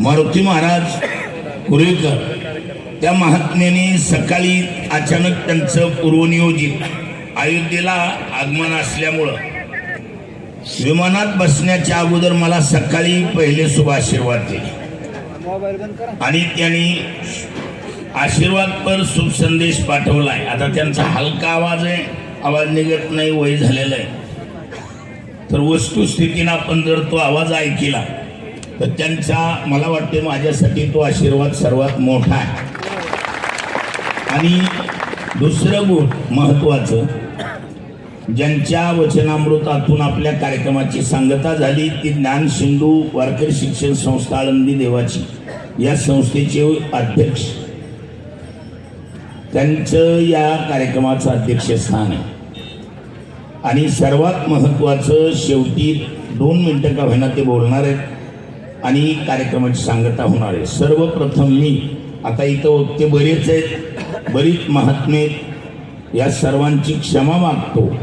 मारुती महाराज कुरेकर त्या महात्म्याने सकाळी अचानक त्यांचं पूर्वनियोजित अयोध्येला आगमन असल्यामुळं विमानात बसण्याच्या अगोदर मला सकाळी पहिले शुभ आशीर्वाद दिले. आणि त्यांनी आशीर्वाद पर शुभ संदेश पाठवलाय. आता त्यांचा हलका आवाज आहे आवाज निघत नाही वय झालेला आहे. तर वस्तुस्थितीनं आपण जर तो आवाज ऐकला तर त्यांचा मला वाटते माझ्यासाठी तो आशीर्वाद सर्वात मोठा आहे. आणि दुसरं गुण महत्त्वाचं ज्यांच्या वचनामृतातून आपल्या कार्यक्रमाची सांगता झाली ती ज्ञान सिंधू वारकरी शिक्षण संस्था आळंदी देवाची या संस्थेचे अध्यक्ष. त्यांचं या कार्यक्रमाचं अध्यक्षस्थान आहे. आणि सर्वात महत्त्वाचं शेवटी दोन मिनटं का होईना ते बोलणार आहेत. आणि कार्यक्रमाची सांगता होणार आहे. सर्वप्रथम मी आता इथं वक्ते बरेच आहेत बरीच महात्मे आहेत. या सर्वांची क्षमा मागतो.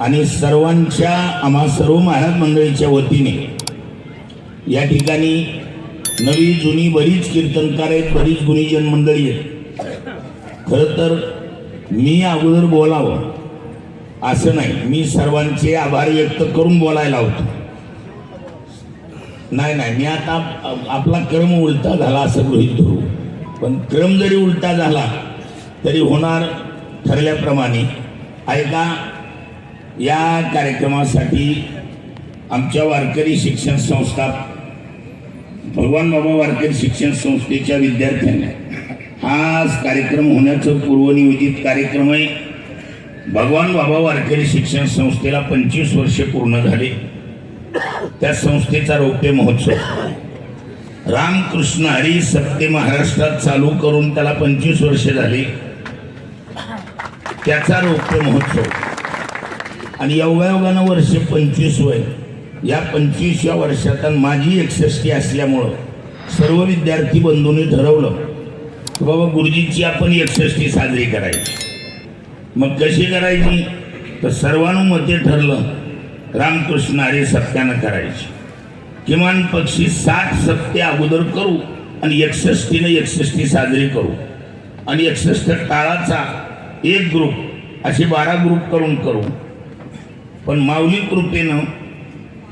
आणि सर्वांच्या आम्हा सर्व महाराज मंडळीच्या वतीने या ठिकाणी नवी जुनी बरीच कीर्तनकार आहेत बरीच गुणीजन मंडळी आहेत. खरं तर मी अगोदर बोलावं. असं नाही मी सर्वांचे आभार व्यक्त करून बोलायला होतो. नाही नाही मी आता आप- आपला क्रम उलटा झाला असं गृहित धरू. पण क्रम जरी उलटा झाला तरी होणार ठरल्याप्रमाणे. ऐका या कार्यक्रमासाठी आमच्या वारकरी शिक्षण संस्था भगवान बाबा वारकरी शिक्षण संस्थेच्या विद्यार्थ्यांना हा कार्यक्रम होण्याचं पूर्वनियोजित कार्यक्रम आहे. भगवान बाबा वारकरी शिक्षण संस्थेला पंचवीस वर्षे पूर्ण झाले. त्या संस्थेचा रौप्य महोत्सव. रामकृष्ण हरी सत्य महाराष्ट्रात चालू करून त्याला पंचवीस वर्षे झाली. त्याचा रौप्य महोत्सव. आणि योगायोगानं वर्ष पंचवीस वय. या पंचवीसव्या वर्षात आणि माझी एकसष्टी असल्यामुळं सर्व विद्यार्थी बंधूंनी ठरवलं की बाबा गुरुजीची आपण एकसष्टी साजरी करायची. मग कशी करायची? तर सर्वानुमते ठरलं रामकृष्ण हरी सत्यानं करायची. किमान पक्षी साठ सत्य अगोदर करू आणि एकसष्टीनं एकसष्टी साजरी करू. आणि एकसष्ट टाळाचा एक ग्रुप असे बारा ग्रुप करून करू. पण माऊली कृपेनं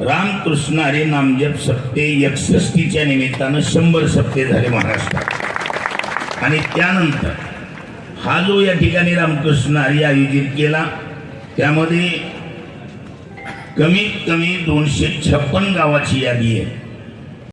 रामकृष्ण हरी नामजप सप्ते एकसष्टीच्या निमित्तानं शंभर सप्ते झाले महाराष्ट्रात. आणि त्यानंतर हा जो या ठिकाणी रामकृष्ण हरी आयोजित केला त्यामध्ये कमीत कमी दोनशे छप्पन गावाची यादी आहे.